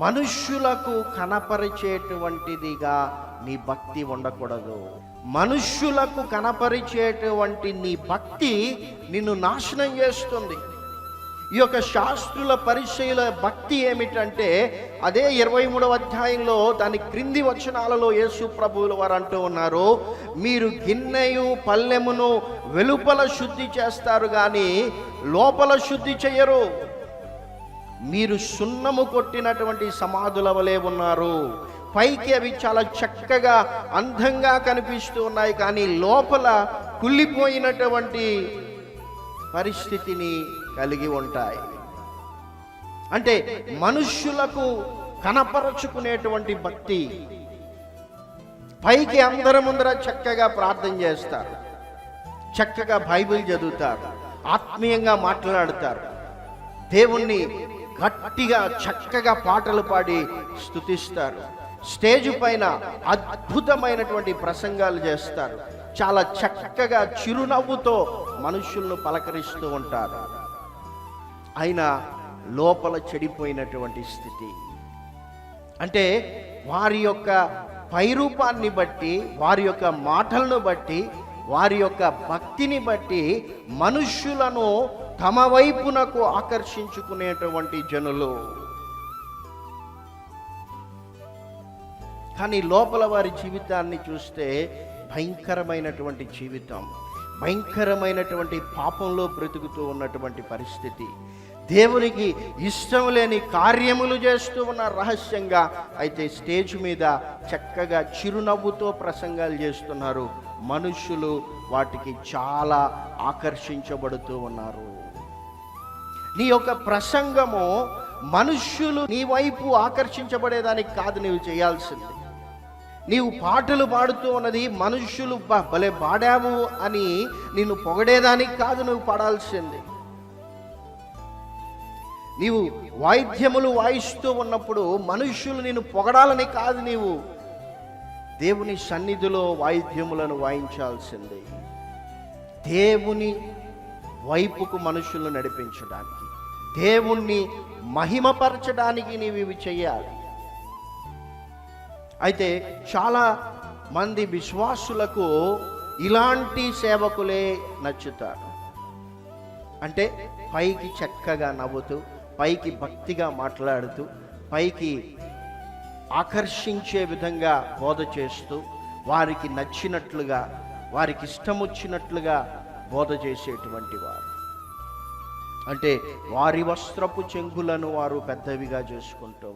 మనుష్యులకు కనపరిచేటువంటిదిగా నీ భక్తి ఉండకూడదు. మనుష్యులకు కనపరిచేటువంటి నీ భక్తి నిన్ను నాశనం చేస్తుంది. ఈ యొక్క శాస్త్రుల పరిచయుల భక్తి ఏమిటంటే అదే ఇరవై మూడవ అధ్యాయంలో దాని క్రింది వచనాలలో యేసు ప్రభువుల వారు అంటూ ఉన్నారు మీరు గిన్నెయు పల్లెమును వెలుపల శుద్ధి చేస్తారు కానీ లోపల శుద్ధి చేయరు మీరు సున్నము కొట్టినటువంటి సమాధుల వలె ఉన్నారు. పైకి అవి చాలా చక్కగా అందంగా కనిపిస్తూ ఉన్నాయి. కానీ లోపల కుళ్ళిపోయినటువంటి పరిస్థితిని కలిగి ఉంటాయి. అంటే మనుష్యులకు కనపరచుకునేటువంటి భక్తి. పైకి అందరి ముందర చక్కగా ప్రార్థన చేస్తారు. చక్కగా బైబిల్ చదువుతారు. ఆత్మీయంగా మాట్లాడతారు. దేవుణ్ణి గట్టిగా చక్కగా పాటలు పాడి స్తుతిస్తారు. స్టేజ్ పైన అద్భుతమైనటువంటి ప్రసంగాలు చేస్తారు. చాలా చక్కగా చిరునవ్వుతో మనుషులను పలకరిస్తూ ఉంటారు. అయినా లోపల చెడిపోయినటువంటి స్థితి. అంటే వారి యొక్క పైరూపాన్ని బట్టి వారి యొక్క మాటలను బట్టి వారి యొక్క భక్తిని బట్టి మనుష్యులను తమ వైపునకు ఆకర్షించుకునేటువంటి జనులు. కానీ లోపల వారి జీవితాన్ని చూస్తే భయంకరమైనటువంటి జీవితం భయంకరమైనటువంటి పాపంలో బ్రతుకుతూ ఉన్నటువంటి పరిస్థితి. దేవునికి ఇష్టం లేని కార్యములు చేస్తూ ఉన్న రహస్యంగా అయితే స్టేజ్ మీద చక్కగా చిరునవ్వుతో ప్రసంగాలు చేస్తున్నారు. మనుషులు వాటికి చాలా ఆకర్షించబడుతూ ఉన్నారు. నీ యొక్క ప్రసంగము మనుష్యులు నీ వైపు ఆకర్షించబడేదానికి కాదు నీవు చేయాల్సింది. నీవు పాటలు పాడుతూ ఉన్నది మనుష్యులు భలే పాడావు అని నిన్ను పొగడేదానికి కాదు నువ్వు పాడాల్సింది. నీవు వాయిద్యములు వాయిస్తూ ఉన్నప్పుడు మనుష్యులు నిన్ను పొగడాలని కాదు నీవు. దేవుని సన్నిధిలో వాయిద్యములను వాయించాల్సింది. దేవుని వైపుకు మనుషులను నడిపించడానికి. దేవుణ్ణి మహిమపరచడానికి నీవు ఇవి చేయాలి. అయితే చాలా మంది విశ్వాసులకు ఇలాంటి సేవకులే నచ్చుతారు. అంటే పైకి చక్కగా నవ్వుతూ పైకి భక్తిగా మాట్లాడుతూ పైకి ఆకర్షించే విధంగా బోధ చేస్తూ వారికి నచ్చినట్లుగా వారికి ఇష్టం వచ్చినట్లుగా బోధ చేసేటువంటి వారు. అంటే వారి వస్త్రపు చెంగులను వారు పెద్దవిగా చేసుకుంటూ